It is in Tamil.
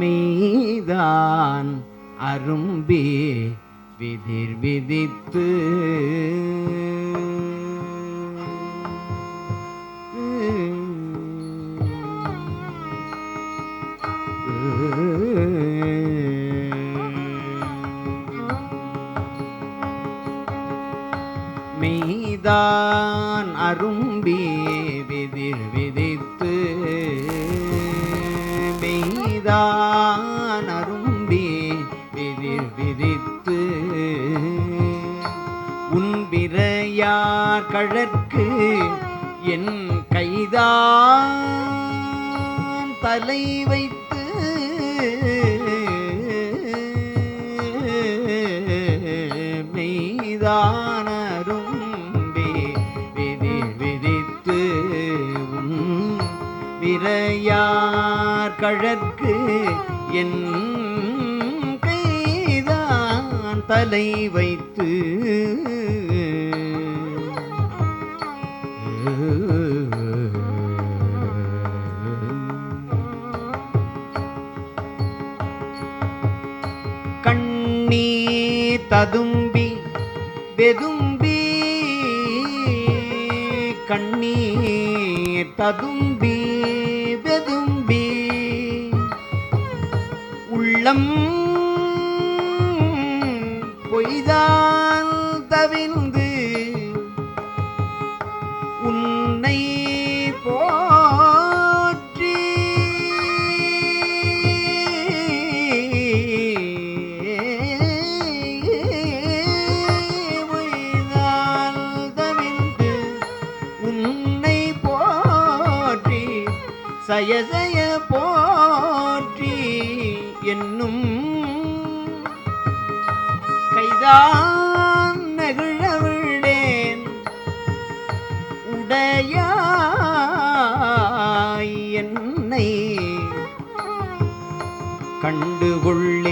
மெய்தான் அரும்பி விதிர் விதித்து. மெய்தான் அரும்பி விதிர் மெய்தான் அரும்பி விதிர் விதித்து உன் விரையார் கழற்கு என் கைதான் தலை வைத்து. மெய்தான பிறையார் கழற்கு என் கைதான் தலை வைத்து கண்ணீர் ததும்பி வெதும்பி கண்ணீர் ததும்பி உள்ளம் பொய்தான் தவிந்து உன்னை போற்றி. பொய்தான் தவிந்து உன்னை போற்றி. சய சய போ கண்டு என்னை